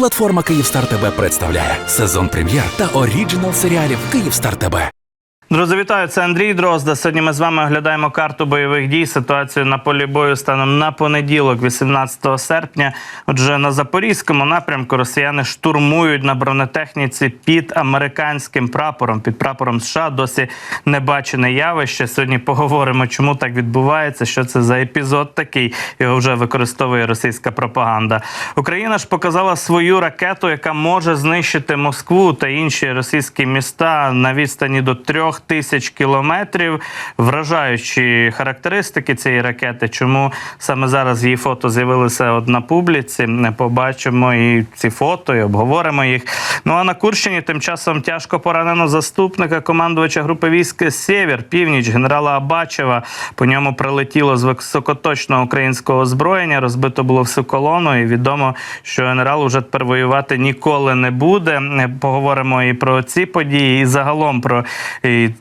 Платформа Київстар ТБ представляє сезон прем'єр та оріджинал серіалів Київстар ТБ. Друзі, вітаю, це Андрій Дрозда. Сьогодні ми з вами оглядаємо карту бойових дій. Ситуацію на полі бою станом на понеділок, 18 серпня. Отже, на запорізькому напрямку росіяни штурмують на бронетехніці під американським прапором, під прапором США. Досі не бачене явище. Сьогодні поговоримо, чому так відбувається, що це за епізод такий. Його вже використовує російська пропаганда. Україна ж показала свою ракету, яка може знищити Москву та інші російські міста на відстані до трьох тисяч кілометрів. Вражаючі характеристики цієї ракети. Чому саме зараз її фото з'явилися от на публіці? Не побачимо і ці фото, і обговоримо їх. Ну а на Курщині тим часом тяжко поранено заступника командувача групи військ Сєвєр, північ генерала Абачева. По ньому прилетіло з високоточного українського озброєння. Розбито було всю колону. І відомо, що генерал уже тепер воювати ніколи не буде. Поговоримо і про ці події, і загалом про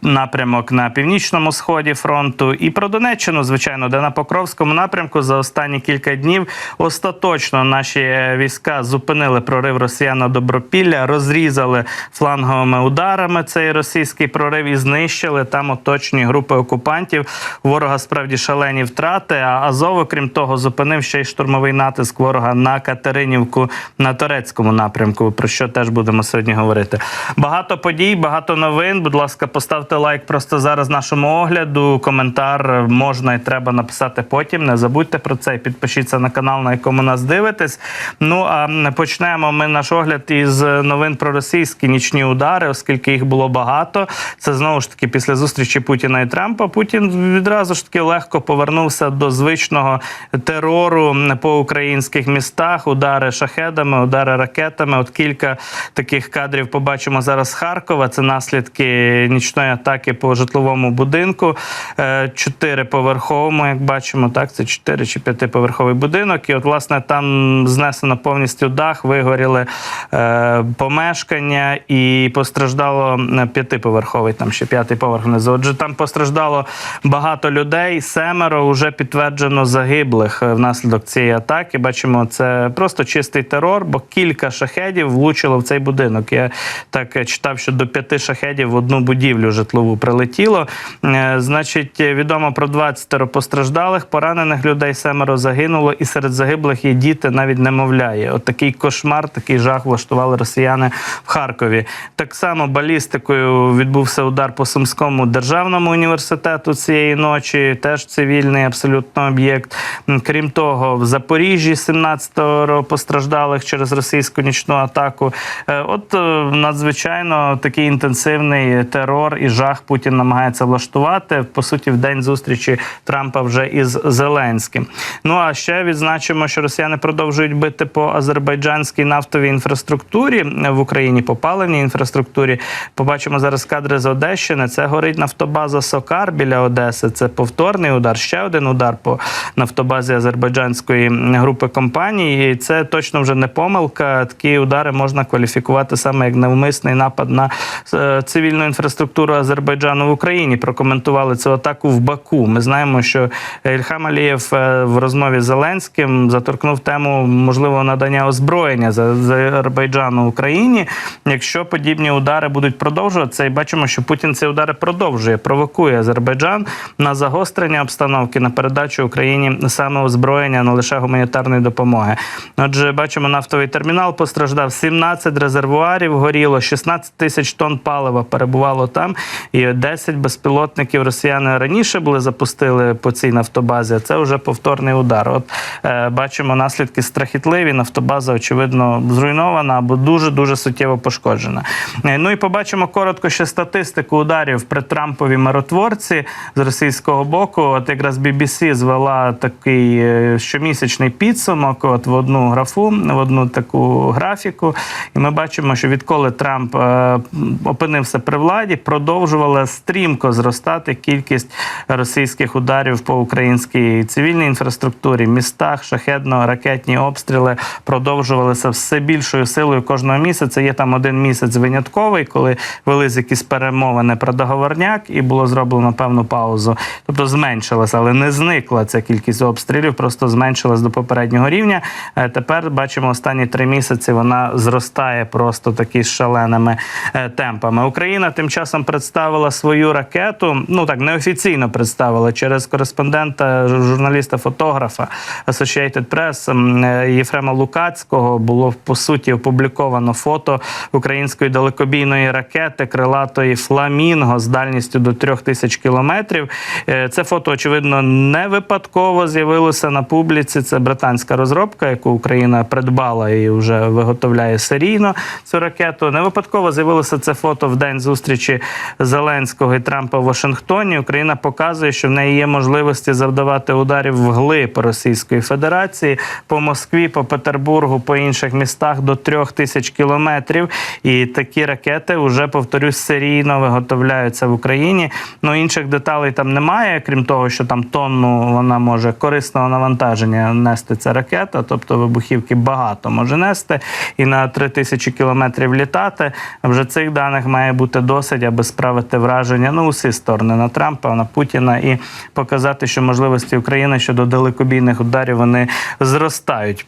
напрямок на північному сході фронту, і про Донеччину, звичайно, де на Покровському напрямку за останні кілька днів остаточно наші війська зупинили прорив росіян на Добропілля, розрізали фланговими ударами цей російський прорив і знищили там оточні групи окупантів. Ворога справді шалені втрати. А Азов, окрім того, зупинив ще й штурмовий натиск ворога на Катеринівку на турецькому напрямку. Про що теж будемо сьогодні говорити. Багато подій, багато новин. Будь ласка, поставте лайк просто зараз нашому огляду. Коментар можна і треба написати потім. Не забудьте про це і підпишіться на канал, на якому нас дивитесь. Ну а почнемо ми наш огляд із новин про російські нічні удари, оскільки їх було багато. Це знову ж таки після зустрічі Путіна і Трампа. Путін відразу ж таки легко повернувся до звичного терору по українських містах. Удари шахедами, удари ракетами. От кілька таких кадрів побачимо зараз з Харкова. Це наслідки нічної атаки по житловому будинку. Е, Чотириповерховому, як бачимо, так це чотири чи п'ятиповерховий будинок. І от, власне, там знесено повністю дах, вигоріли е, помешкання і постраждало е, п'ятиповерховий, там ще п'ятий поверх внизу. Отже, там постраждало багато людей. Семеро вже підтверджено загиблих е, внаслідок цієї атаки. Бачимо, це просто чистий терор, бо кілька шахедів влучило в цей будинок. Я так читав, що до п'яти шахедів в одну будівлю житлову прилетіло. Е, Значить, відомо про 20 постраждалих, поранених людей семеро загинуло, і серед загиблих є діти, навіть немовляє. От такий кошмар, такий жах влаштували росіяни в Харкові. Так само балістикою відбувся удар по Сумському державному університету цієї ночі. Теж цивільний абсолютно об'єкт. Крім того, в Запоріжжі 17 постраждалих через російську нічну атаку. Е, От е, надзвичайно такий інтенсивний терор і жах Путін намагається влаштувати. По суті, в день зустрічі Трампа вже із Зеленським. Ну а ще відзначимо, що росіяни продовжують бити по азербайджанській нафтовій інфраструктурі в Україні, по паливній інфраструктурі. Побачимо зараз кадри з Одещини. Це горить нафтобаза Сокар біля Одеси. Це повторний удар. Ще один удар по нафтобазі азербайджанської групи компаній. І це точно вже не помилка. Такі удари можна кваліфікувати саме як навмисний напад на е, цивільну інфраструктуру Азербайджану в Україні. Прокоментували цю атаку в Баку. Ми знаємо, що Ільхам Алієв е, в розмові з Зеленським заторкнув тему можливого надання озброєння з Азербайджану Україні. Якщо подібні удари будуть продовжуватися, і бачимо, що Путін ці удари продовжує, провокує Азербайджан на загострення обстановки, на передачу Україні саме озброєння, не лише гуманітарної допомоги. Отже, бачимо, нафтовий термінал постраждав 17 резервуарів, горіло 16 тисяч тонн палива перебувало там, і 10 безпілотників росіяни раніше були запустили по цій нафтобазі. а Це вже повторний удар. От е, бачимо наслідки страхітливі. Нафтобаза, очевидно, зруйнована або дуже дуже суттєво пошкоджена. Е, Ну і побачимо коротко ще статистику ударів при Трампові миротворці з російського боку. От якраз BBC звела такий е, щомісячний підсумок. От в одну графу, в одну таку графіку. І ми бачимо, що відколи Трамп е, опинився при владі, продовжувала стрімко зростати кількість російських ударів по українській цивільній інфраструктурі, містах, шахедно-ракетні обстріли продовжувалися все більшою силою кожного місяці. Є там один місяць винятковий, коли велись якісь перемовини про договорняк, і було зроблено певну паузу. Тобто зменшилася, але не зникла ця кількість обстрілів, просто зменшилась до попереднього рівня. Е, Тепер бачимо останні три місяці. Вона зростає просто такі шаленими е, темпами. Україна тим часом представила свою ракету. Ну так неофіційно представила через кореспондента, журналіста-фотографа Associated Press е, Єфрема Лукацького. Було по суті опубліковано фото української далекобійної ракети крилатої Фламінго з дальністю до 3000 кілометрів. Е, Це фото, очевидно, не випадково з'явилося на публіці. Це британська розробка, яку Україна придбала і вже виготовляє серійно цю ракету. Не випадково з'явилося це фото в день зустрічі Зеленського і Трампа в Вашингтоні. Україна показує, що в неї є можливості завдавати ударів вглиб Російської Федерації по Москві, по Петербургу, по інших містах до трьох тисяч кілометрів. І такі ракети вже повторюсь серійно виготовляються в Україні. Ну інших деталей там немає, крім того, що там тонну вона може корисного навантаження нести ця ракета, тобто вибухівки багато може нести і на 3 тисячі кілометрів літати. Вже цих даних має бути досить, аби справити враження на усі сторони на Трампа, на Путіна і показати, що можливості України щодо далекобійних ударів вони зростають.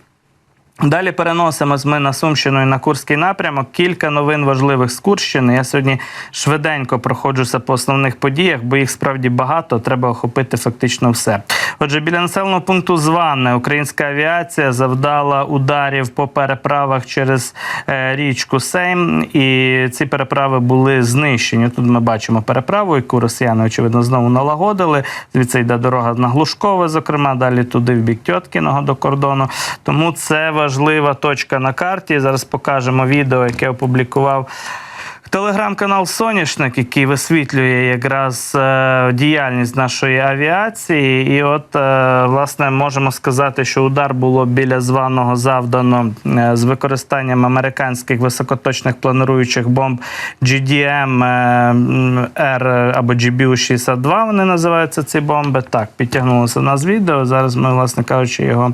Далі переносимось ми на Сумщину і на Курський напрямок. Кілька новин важливих з Курщини. Я сьогодні швиденько проходжуся по основних подіях, бо їх справді багато. Треба охопити фактично все. Отже, біля населеного пункту Званне українська авіація завдала ударів по переправах через е, річку Сейм, і ці переправи були знищені. Тут ми бачимо переправу, яку росіяни очевидно знову налагодили. Звідси йде дорога на Глушкове, зокрема, далі туди в бік Тьоткіного до кордону. Тому це важлива точка на карті. Зараз покажемо відео, яке опублікував. Телеграм-канал Соняшник, який висвітлює якраз е, діяльність нашої авіації, і от е, власне можемо сказати, що удар було біля званого завдано е, з використанням американських високоточних планируючих бомб GDM R або GBU-62, Вони називаються ці бомби. Так, підтягнулося у нас відео. Зараз ми, власне кажучи, його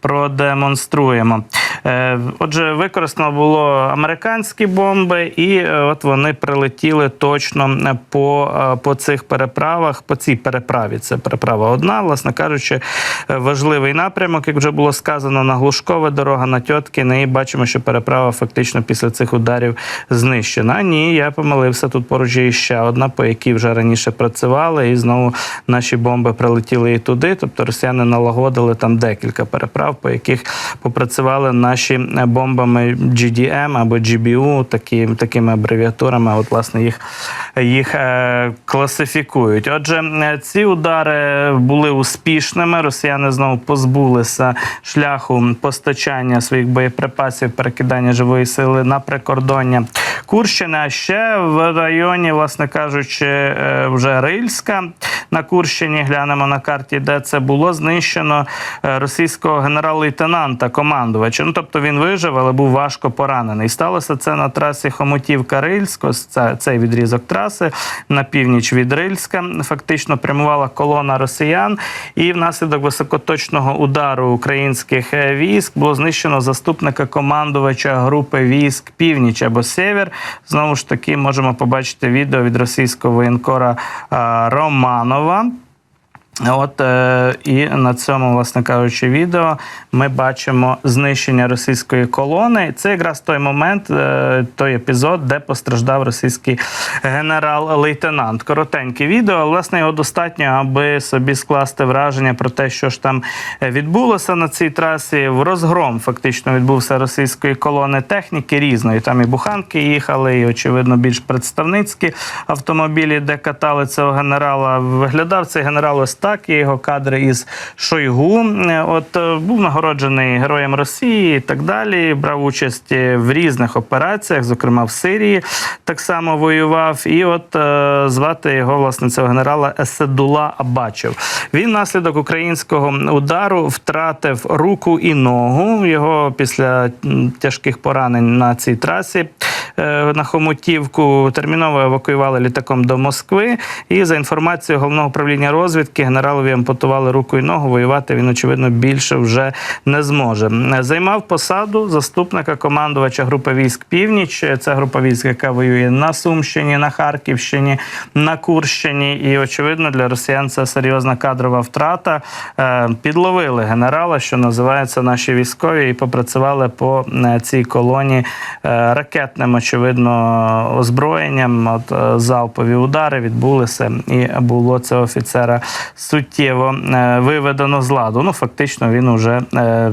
продемонструємо. Е, Отже, використано було американські бомби, і е, от вони прилетіли точно е, по, по цих переправах, по цій переправі. Це переправа одна, власне кажучи, важливий напрямок, як вже було сказано, на Глушкове дорога на Тьоткіне, і бачимо, що переправа фактично після цих ударів знищена. Ні, я помилився. Тут поруч є ще одна, по якій вже раніше працювали, і знову наші бомби прилетіли і туди. Тобто росіяни налагодили там декілька переправ, по яких попрацювали наші е, бомбами GDM або GBU, такі, такими абревіатурами. От, власне, їх, їх е, класифікують. Отже, е, ці удари були успішними. Росіяни знову позбулися шляху постачання своїх боєприпасів, перекидання живої сили на прикордоння Курщини. А ще в районі, власне кажучи, е, вже Рильська на Курщині. Глянемо на карті, де це було знищено е, російського генерал-лейтенанта, командувача. Ну тобто він вижив, але був важко поранений. Сталося це на трасі Хомотівка-Рильсько. Це цей відрізок траси на північ від Рильська. Фактично прямувала колона росіян, і внаслідок високоточного удару українських е, військ було знищено заступника командувача групи військ Північ або Сєвєр. Знову ж таки, можемо побачити відео від російського воєнкора Романова. От е, і на цьому, власне кажучи, відео ми бачимо знищення російської колони. Це якраз той момент, е, той епізод, де постраждав російський генерал-лейтенант. Коротеньке відео, власне, його достатньо, аби собі скласти враження про те, що ж там відбулося на цій трасі. В розгром фактично відбувся російської колони техніки різної. Там і буханки їхали, і очевидно більш представницькі автомобілі, де катали цього генерала. Виглядав цей генерал ось так. Є його кадри із Шойгу. Е, От е, був нагороджений героєм Росії і так далі. Брав участь е, в різних операціях, зокрема в Сирії, так само воював. І от звати його власне цього генерала Еседула Абачев. Він внаслідок українського удару втратив руку і ногу. Його після тяжких поранень на цій трасі на Хомутівку. Терміново евакуювали літаком до Москви. І за інформацією головного управління розвідки, генералові ампутували руку і ногу. Воювати він, очевидно, більше вже не зможе. Займав посаду заступника командувача групи військ Північ. Це група військ, яка воює на Сумщині, на Харківщині, на Курщині. І очевидно, для росіян це серйозна кадрова втрата. Е, Підловили генерала, що називається наші військові, і попрацювали по е, цій колоні е, ракетним, очевидно, озброєнням. От е, залпові удари відбулися, і було це офіцера суттєво е, виведено з ладу. Ну, фактично, він уже е,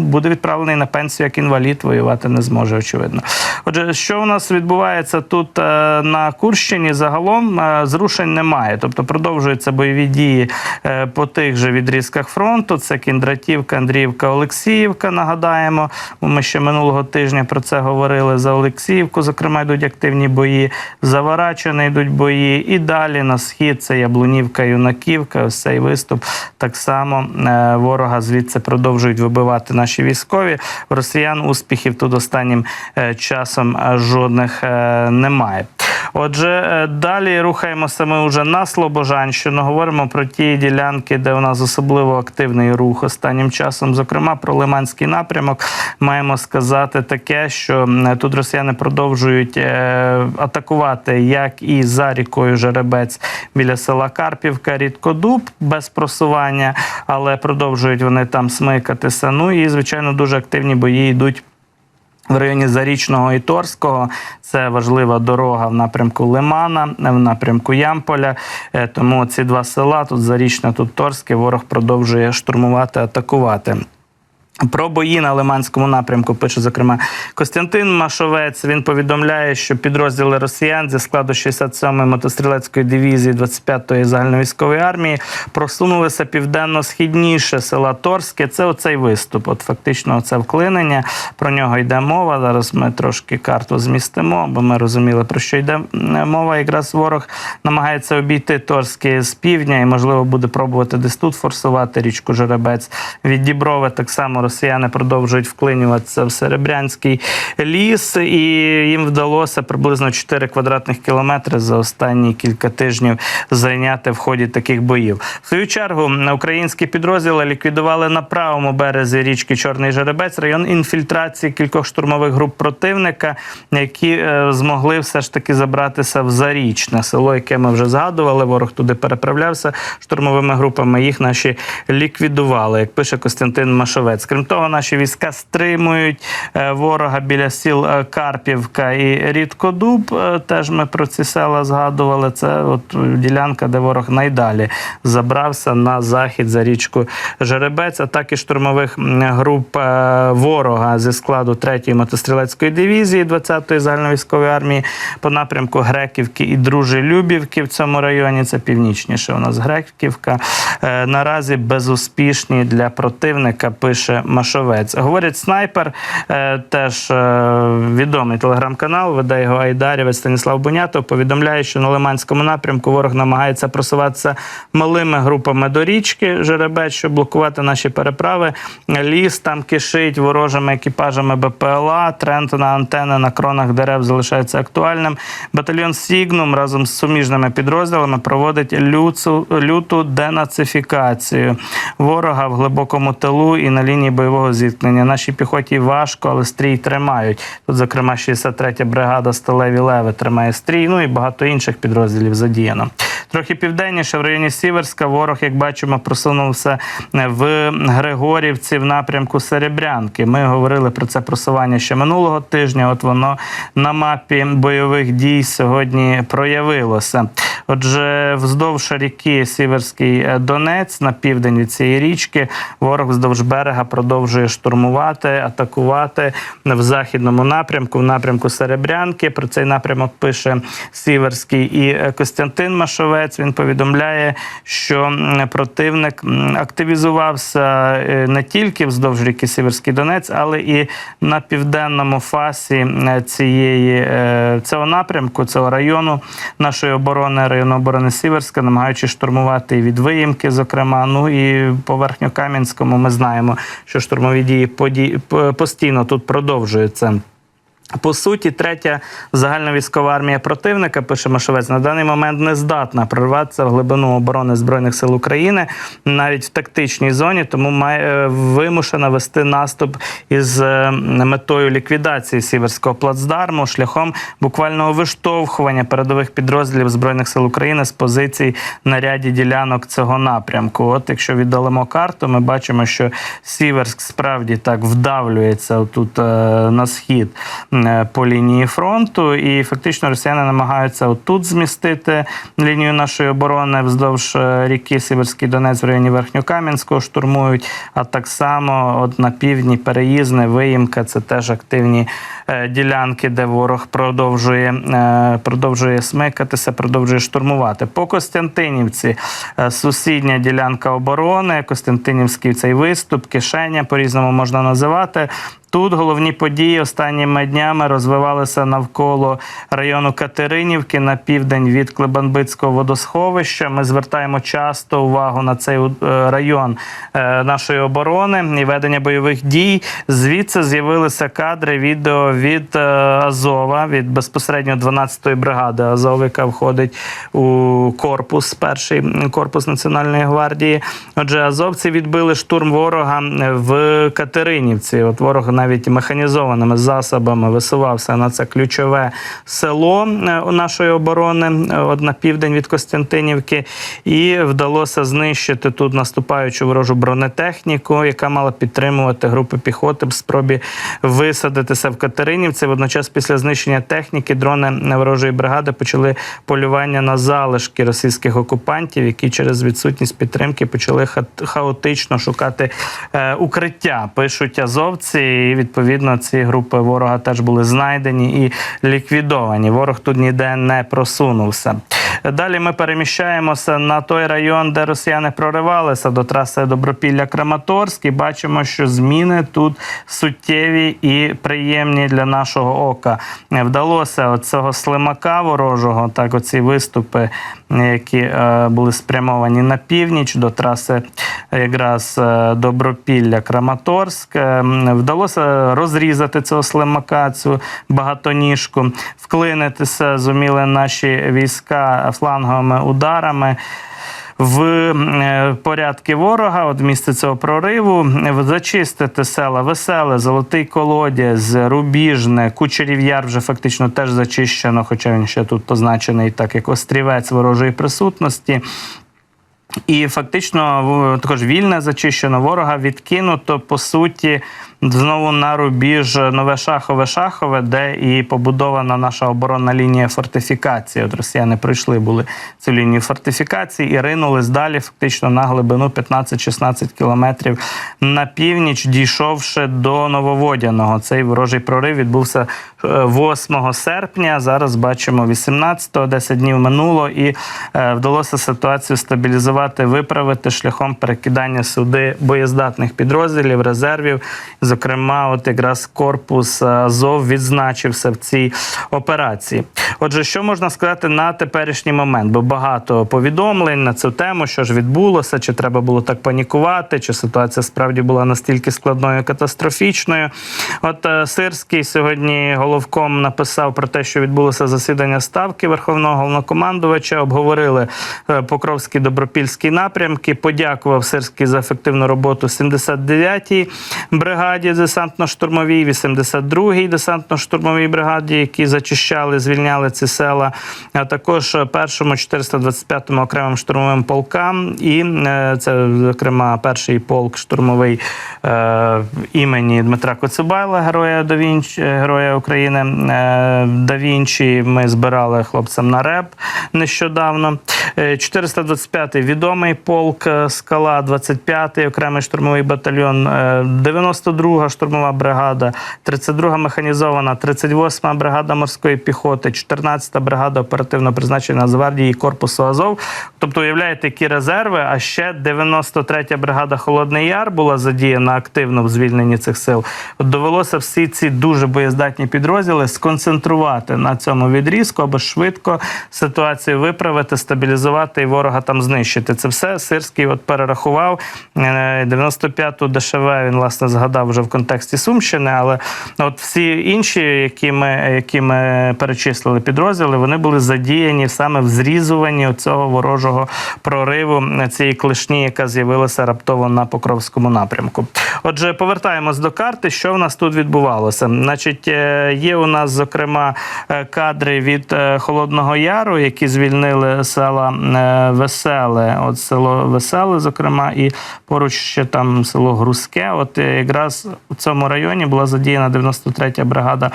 буде відправлений на пенсію як інвалід, воювати не зможе, очевидно. Отже, що у нас відбувається тут на Курщині? Загалом зрушень немає. Тобто продовжуються бойові дії по тих же відрізках фронту. Це Кіндратівка, Андріївка, Олексіївка. Нагадаємо, ми ще минулого тижня про це говорили. За Олексіївку, зокрема, йдуть активні бої. Заворачене йдуть бої. І далі на схід це Яблунівка, Юнаківка. Ось цей виступ так само е, ворога звідси продовжують вибивати наші військові. Росіян успіхів тут останнім е, часом е, жодних немає. Отже, е, далі рухаємося ми вже на Слобожанщину. Говоримо про ті ділянки, де у нас особливо активний рух останнім часом. Зокрема, про Лиманський напрямок маємо сказати таке, що тут росіяни продовжують е, атакувати як і за рікою Жеребець біля села Карпівка, Рідкодуб без просування, але продовжують вони там смикатися. Ну і звичайно дуже активні бої йдуть. В районі Зарічного і Торського це важлива дорога в напрямку Лимана, в напрямку Ямполя. Е, Тому ці два села тут Зарічне, тут Торське, ворог продовжує штурмувати, атакувати. Про бої на Лиманському напрямку пише зокрема Костянтин Машовець. Він повідомляє, що підрозділи росіян зі складу 67-ї мотострілецької дивізії 25-ї загальновійськової армії просунулися південно-східніше села Торське. Це оцей виступ. От фактично, це вклинення. Про нього йде мова. Зараз ми трошки карту змістимо, бо ми розуміли, про що йде мова. Якраз ворог намагається обійти Торське з півдня і, можливо, буде пробувати десь тут форсувати річку Жеребець. Від Діброви так само росіяни продовжують вклинюватися в Серебрянський ліс, і їм вдалося приблизно 4 квадратних кілометри за останні кілька тижнів зайняти в ході таких боїв. В свою чергу українські підрозділи ліквідували на правому березі річки Чорний Жеребець район інфільтрації кількох штурмових груп противника, які е, змогли все ж таки забратися в Зарічне село, яке ми вже згадували. Ворог туди переправлявся штурмовими групами. Їх наші ліквідували, як пише Костянтин Машовець. Крім того, наші війська стримують е, ворога біля сіл е, Карпівка і Рідкодуб. Е, Теж ми про ці села згадували. Це от ділянка, де ворог найдалі забрався на захід за річку Жеребець. Атаки штурмових груп ворога зі складу 3-ї мотострілецької дивізії 20-ї загальновійськової армії по напрямку Греківки і Дружелюбівки в цьому районі. Це північніше у нас Греківка. Наразі безуспішні для противника, пише Машовець. Говорять, снайпер е, теж е, відомий телеграм-канал, веде його Айдарівець Станіслав Бунятов. Повідомляє, що на Лиманському напрямку ворог намагається просуватися малими групами до річки Жеребець, щоб блокувати наші переправи. Ліс там кишить ворожими екіпажами БПЛА. Тренд на антени на кронах дерев залишається актуальним. Батальйон Сігнум разом з суміжними підрозділами проводить люту денацифікацію ворога в глибокому тилу і на лінії бойового зіткнення. Нашій піхоті важко, але стрій тримають. Тут, зокрема, 63-я бригада Сталеві Леви тримає стрій. Ну і багато інших підрозділів задіяно. Трохи південніше в районі Сіверська ворог, як бачимо, просунувся в Григорівці в напрямку Серебрянки. Ми говорили про це просування ще минулого тижня. От воно на мапі бойових дій сьогодні проявилося. Отже, вздовж ріки Сіверський е, Донець на південь від цієї річки ворог вздовж берега продовжує штурмувати, атакувати в західному напрямку, в напрямку Серебрянки. Про цей напрямок пише Сіверський і е, Костянтин Машовець. Він повідомляє, що противник активізувався е, не тільки вздовж ріки Сіверський Донець, але і на південному фасі цієї е, цього напрямку, цього району нашої оборони, району оборони Сіверська, намагаючись штурмувати від виїмки, зокрема. Ну і по Верхньокам'янському ми знаємо, що штурмові дії постійно тут продовжуються. По суті, третя загальновійськова армія противника, пише Машовець, на даний момент не здатна прорватися в глибину оборони Збройних сил України навіть в тактичній зоні, тому має е, вимушена вести наступ із е, метою ліквідації Сіверського плацдарму шляхом буквального виштовхування передових підрозділів Збройних сил України з позицій на ряді ділянок цього напрямку. От якщо віддалимо карту, ми бачимо, що Сіверськ справді так вдавлюється тут на схід е, по лінії фронту, і фактично росіяни намагаються отут змістити лінію нашої оборони вздовж е, ріки Сіверський Донець в районі Верхньокам'янського штурмують. А так само от на півдні Переїзне, Виїмка це теж активні е, ділянки, де ворог продовжує, е, продовжує смикатися, продовжує штурмувати. По Костянтинівці е, сусідня ділянка оборони, Костянтинівський цей виступ, кишеня по-різному можна називати. Тут головні події останніми днями розвивалися навколо району Катеринівки на південь від Клебанбицького водосховища. Ми звертаємо часто увагу на цей е, район е, нашої оборони і ведення бойових дій. Звідси з'явилися кадри відео від е, Азова, від безпосередньо 12-ї бригади Азов, яка входить у корпус, перший корпус Національної гвардії. Отже, азовці відбили штурм ворога в Катеринівці. От ворог навіть механізованими засобами висувався на це ключове село е, нашої оборони, е, от на південь від Костянтинівки, і вдалося знищити тут наступаючу ворожу бронетехніку, яка мала підтримувати групи піхоти в спробі висадитися в Катеринівці. Водночас, після знищення техніки, дрони ворожої бригади почали полювання на залишки російських окупантів, які через відсутність підтримки почали ха- хаотично шукати е, укриття. Пишуть азовці, відповідно ці групи ворога теж були знайдені і ліквідовані. Ворог тут ніде не просунувся. Далі ми переміщаємося на той район, де росіяни проривалися до траси Добропілля-Краматорськ. І бачимо, що зміни тут суттєві і приємні для нашого ока. Вдалося от цього слимака ворожого, так оці виступи, які е, були спрямовані на північ до траси якраз е, Добропілля-Краматорськ. Е, Вдалося розрізати цю багатоніжку, вклинитися зуміли наші війська фланговими ударами. В е, порядки ворога, от місце цього прориву, зачистити села Веселе, Золотий Колодязь, Рубіжне, Кучерів Яр вже фактично теж зачищено, хоча він ще тут позначений так як острівець ворожої присутності. І фактично також вільне зачищено ворога відкинуто по суті знову на рубіж нове шахове шахове, де і побудована наша оборонна лінія фортифікації. От росіяни пройшли були цю лінію фортифікації і ринулись далі, фактично на глибину 15-16 кілометрів на північ, дійшовши до Нововодяного. Цей ворожий прорив відбувся е, 8 серпня. Зараз бачимо 18-го, 10 днів минуло, і е, вдалося ситуацію стабілізувати, виправити шляхом перекидання сюди боєздатних підрозділів, резервів. Зокрема, от якраз корпус е, Азов відзначився в цій операції. Отже, що можна сказати на теперішній момент? Бо багато повідомлень на цю тему, що ж відбулося, чи треба було так панікувати, чи ситуація справді була настільки складною, катастрофічною. От е, Сирський сьогодні головком написав про те, що відбулося засідання ставки Верховного головнокомандувача. Обговорили е, Покровський добропільський напрямки. Подякував Сирський за ефективну роботу 79-й бригаді десантно-штурмовій, 82-й десантно-штурмовій бригаді, які зачищали, звільняли ці села, а також першому 425-му окремим штурмовим полкам. І е, це, зокрема, перший полк штурмовий е, імені Дмитра Коцюбайла, героя да героя України е, да Вінчі. Ми збирали хлопцям на РЕП нещодавно. Е, 425-й відомий полк е, Скала, 25-й окремий штурмовий батальйон, е, 92-га штурмова бригада, 32-га механізована, 38-ма бригада морської піхоти, 14-та бригада оперативно призначена Нацгвардії корпусу Азов. Тобто, уявляєте, які резерви, а ще 93-я бригада Холодний Яр була задіяна активно в звільненні цих сил. От довелося всі ці дуже боєздатні підрозділи сконцентрувати на цьому відрізку, аби швидко ситуацію виправити, стабілізувати і ворога там знищити. Це все. Сирський от перерахував е, 95-ту ДШВ, він власне згадав вже в контексті Сумщини, але от всі інші, які ми, які ми перечислили підрозділи, вони були задіяні саме в зрізуванні цього ворожого прориву цієї клешні, яка з'явилася раптово на Покровському напрямку. Отже, повертаємось до карти. Що в нас тут відбувалося? Значить, е, є у нас зокрема е, кадри від е, Холодного Яру, які звільнили села е, Веселе. От село Веселе, зокрема, і поруч ще там село Грузьке. От якраз у цьому районі була задіяна 93-я бригада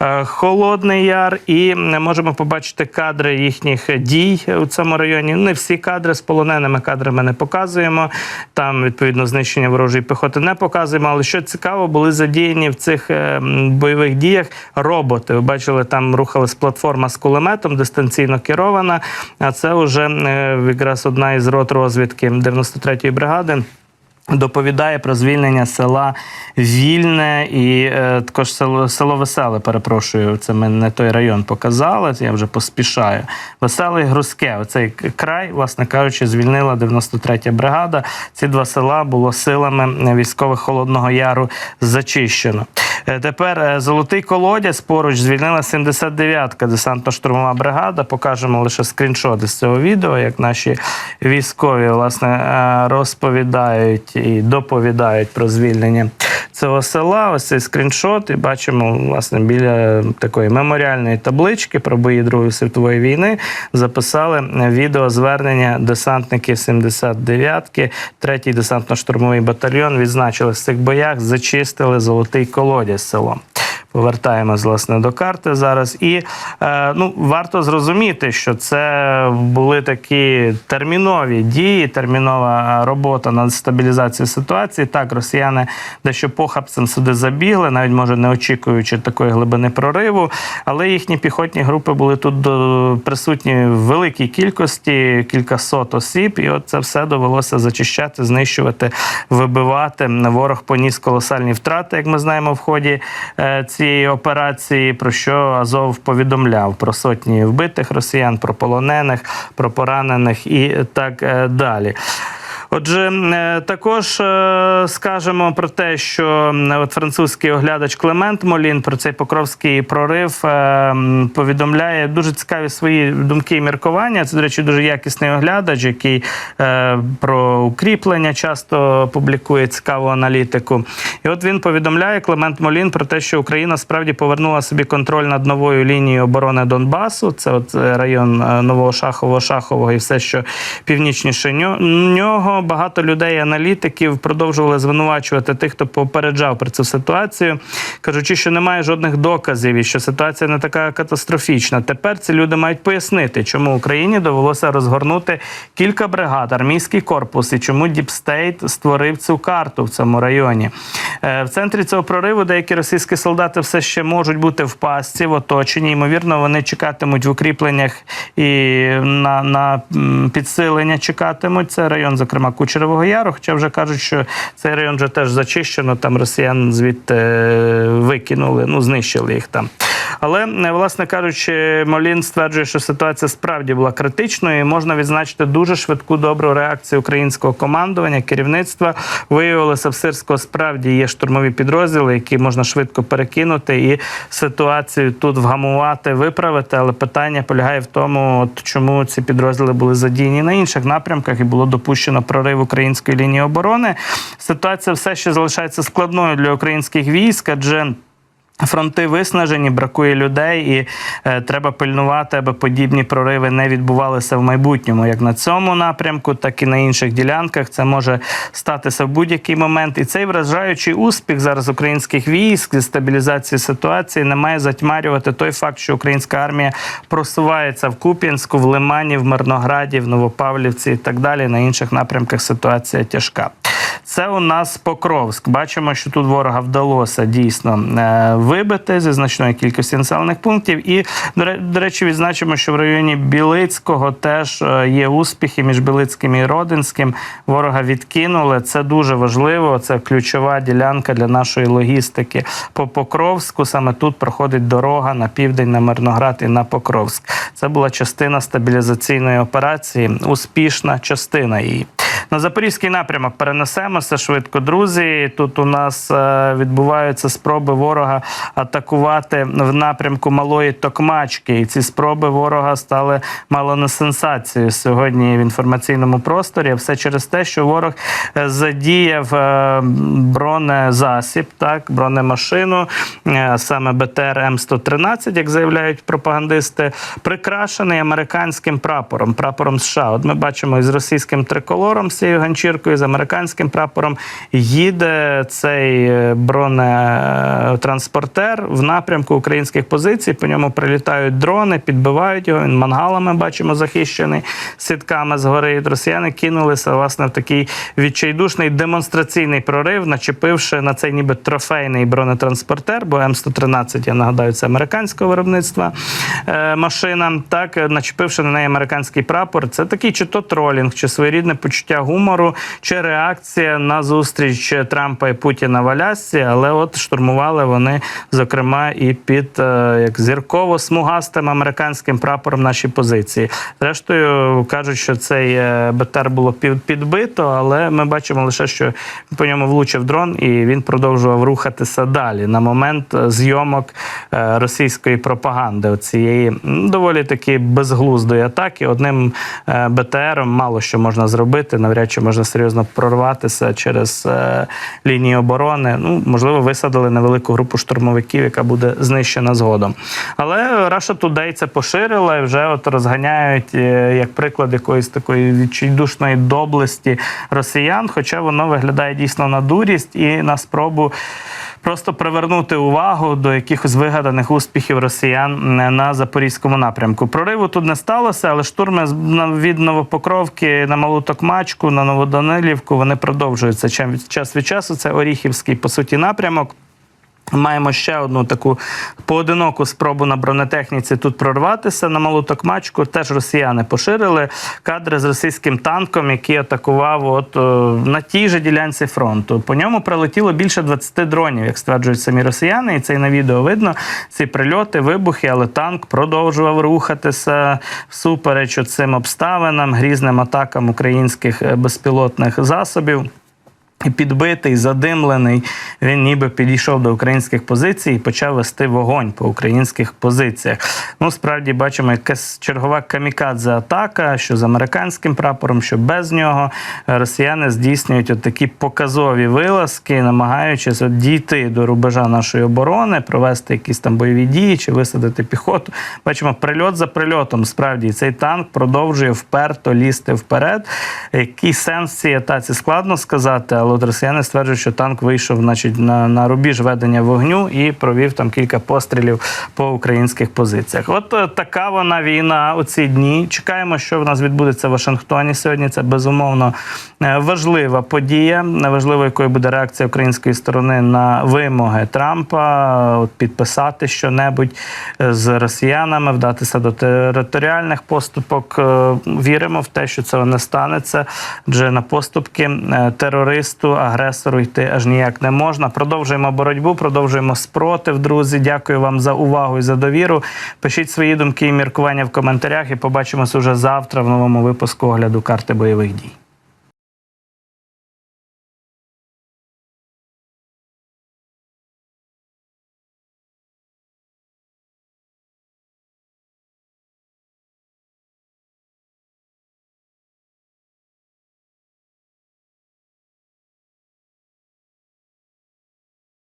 е, Холодний Яр, і можемо побачити кадри їхніх дій у цьому районі. Не всі кадри з полоненими кадрами не показуємо. Там відповідно знищення ворожої піхоти не показуємо. Але що цікаво, були задіяні в цих е, бойових діях роботи. Ви бачили, там рухалась платформа з кулеметом, дистанційно керована. А це вже е, якраз одна із рот розвідки 93-ї бригади. Доповідає про звільнення села Вільне і е, також село, село Веселе. Перепрошую, це ми не той район показали. Я вже поспішаю. Веселе і Грузьке. Оцей край, власне кажучи, звільнила 93-я бригада. Ці два села було силами військових Холодного Яру зачищено. Е, Тепер е, золотий колодязь поруч звільнила 79-ка десантно-штурмова бригада. Покажемо лише скріншоти з цього відео, як наші військові власне е, розповідають і доповідають про звільнення цього села. Ось цей скріншот. І бачимо, власне, біля такої меморіальної таблички про бої Другої світової війни записали відеозвернення десантників 79-ки, 3-й десантно-штурмовий батальйон. Відзначили в цих боях, зачистили золотий колодязь селом. Повертаємось власне до карти зараз, і е, ну варто зрозуміти, що це були такі термінові дії, термінова робота над стабілізацією ситуації. Так, росіяни дещо похабцем сюди забігли, навіть може не очікуючи такої глибини прориву. Але їхні піхотні групи були тут до, присутні в великій кількості, кількасот осіб, і от це все довелося зачищати, знищувати, вибивати. Ворог поніс колосальні втрати, як ми знаємо, в ході е, цієї операції, про що Азов повідомляв про сотні вбитих росіян, про полонених, про поранених і так е, далі. Отже, е, також е, скажемо про те, що от французький оглядач Клемент Молін про цей покровський прорив е, повідомляє дуже цікаві свої думки і міркування. Це, до речі, дуже якісний оглядач, який про укріплення часто публікує цікаву аналітику. І от він повідомляє Клемент Молін про те, що Україна справді повернула собі контроль над новою лінією оборони Донбасу. Це от район Нового Шахового, Шахового і все, що північніше ньо- Багато людей, аналітиків продовжували звинувачувати тих, хто попереджав про цю ситуацію, кажучи, що немає жодних доказів і що ситуація не така катастрофічна. Тепер ці люди мають пояснити, чому Україні довелося розгорнути кілька бригад, армійський корпус і чому Діпстейт створив цю карту в цьому районі. Е, В центрі цього прориву деякі російські солдати все ще можуть бути в пастці, в оточенні. Ймовірно, вони чекатимуть в укріпленнях і на, на підсилення чекатимуть. Це район, зокрема, Кучеревого Яру. Хоча вже кажуть, що цей район вже теж зачищено, там росіян звідти е, викинули, ну знищили їх там. Але, е, власне кажучи, Молін стверджує, що ситуація справді була критичною. і Можна відзначити дуже швидку добру реакцію українського командування, керівництва. Виявилося, в Сирського справді є штурмові підрозділи, які можна швидко перекинути і ситуацію тут вгамувати, виправити. Але питання полягає в тому, от чому ці підрозділи були задіяні на інших напрямках і було допущено прорив української лінії оборони. Ситуація все ще залишається складною для українських військ, адже Фронти виснажені, бракує людей, і е, треба пильнувати, аби подібні прориви не відбувалися в майбутньому, як на цьому напрямку, так і на інших ділянках. Це може статися в будь-який момент. І цей вражаючий успіх зараз українських військ зі стабілізації ситуації не має затьмарювати той факт, що українська армія просувається в Куп'янську, в Лимані, в Мирнограді, в Новопавлівці і так далі. На інших напрямках ситуація тяжка. Це у нас Покровськ. Бачимо, що тут ворога вдалося дійсно е, вибити зі значної кількості населених пунктів. І, до речі, відзначимо, що в районі Білицького теж е, є успіхи між Білицьким і Родинським. Ворога відкинули. Це дуже важливо. Це ключова ділянка для нашої логістики. По Покровську саме тут проходить дорога на південь, на Мирноград і на Покровськ. Це була частина стабілізаційної операції, успішна частина її. На запорізький напрямок перенесемося швидко, друзі. Тут у нас е, відбуваються спроби ворога атакувати в напрямку малої Токмачки. І ці спроби ворога стали мало не сенсацією сьогодні в інформаційному просторі. Все через те, що ворог е, задіяв е, бронезасіб, так, бронемашину, саме БТР М113, як заявляють пропагандисти, прикрашений американським прапором, прапором США. От ми бачимо із російським триколором, з цією ганчіркою, з американським прапором їде цей е, бронетранспортер в напрямку українських позицій. По ньому прилітають дрони, підбивають його. Він мангалами бачимо захищений сітками згори. Росіяни кинулися власне в такий відчайдушний демонстраційний прорив, начепивши на цей ніби трофейний бронетранспортер, бо М113, я нагадаю, це американського виробництва е, машина. Так, начепивши на неї американський прапор. Це такий чи то тролінг, чи своєрідне почуття гумору, чи реакція на зустріч Трампа і Путіна в Алясці. Але от штурмували вони, зокрема, і під е, як зірково-смугастим американським прапором наші позиції. Зрештою кажуть, що цей е, БТР було під- підбито, але ми бачимо лише, що по ньому влучив дрон, і він продовжував рухатися далі на момент е, зйомок російської пропаганди. Цієї доволі таки безглуздої атаки. Одним БТРом мало що можна зробити. Навряд чи можна серйозно прорватися через е, лінії оборони. Ну можливо, висадили невелику групу штурмовиків, яка буде знищена згодом. Але Russia Today це поширила і вже от розганяють е, як приклад якоїсь такої відчайдушної доблесті росіян. Хоча воно виглядає дійсно на дурість і на спробу. Просто привернути увагу до якихось вигаданих успіхів росіян е, на запорізькому напрямку. Прориву тут не сталося, але штурми від Новопокровки на Малу Токмачку, на Новоданилівку вони продовжуються час від часу. Це Оріхівський по суті напрямок. Маємо ще одну таку поодиноку спробу на бронетехніці тут прорватися на малу токмачку. Теж росіяни поширили кадри з російським танком, який атакував от, е, на тій же ділянці фронту. По ньому прилетіло більше 20 дронів, як стверджують самі росіяни. І це і на відео видно. Ці прильоти, вибухи, але танк продовжував рухатися всупереч цим обставинам, грізним атакам українських е, безпілотних засобів. Підбитий, задимлений, він ніби підійшов до українських позицій і почав вести вогонь по українських позиціях. Ну, справді бачимо якась чергова камікадзе-атака, що з американським прапором, що без нього. Росіяни здійснюють от такі показові вилазки, намагаючись от дійти до рубежа нашої оборони, провести якісь там бойові дії чи висадити піхоту. Бачимо прильот за прильотом. Справді цей танк продовжує вперто лізти вперед. Який сенс цій атаці складно сказати, але от росіяни стверджують, що танк вийшов значить, на, на рубіж ведення вогню і провів там кілька пострілів по українських позиціях. От е, така вона війна у ці дні. Чекаємо, що в нас відбудеться в Вашингтоні сьогодні. Це безумовно е, важлива подія. Важливо, якою буде реакція української сторони на вимоги Трампа от підписати щонебудь е, з росіянами, вдатися до територіальних поступок. Е, Віримо в те, що цього не станеться, адже на поступки е, терористу, агресору йти аж ніяк не можна. Продовжуємо боротьбу, продовжуємо спротив, друзі. Дякую вам за увагу і за довіру. Пишіть свої думки і міркування в коментарях, і побачимось уже завтра в новому випуску огляду карти бойових дій.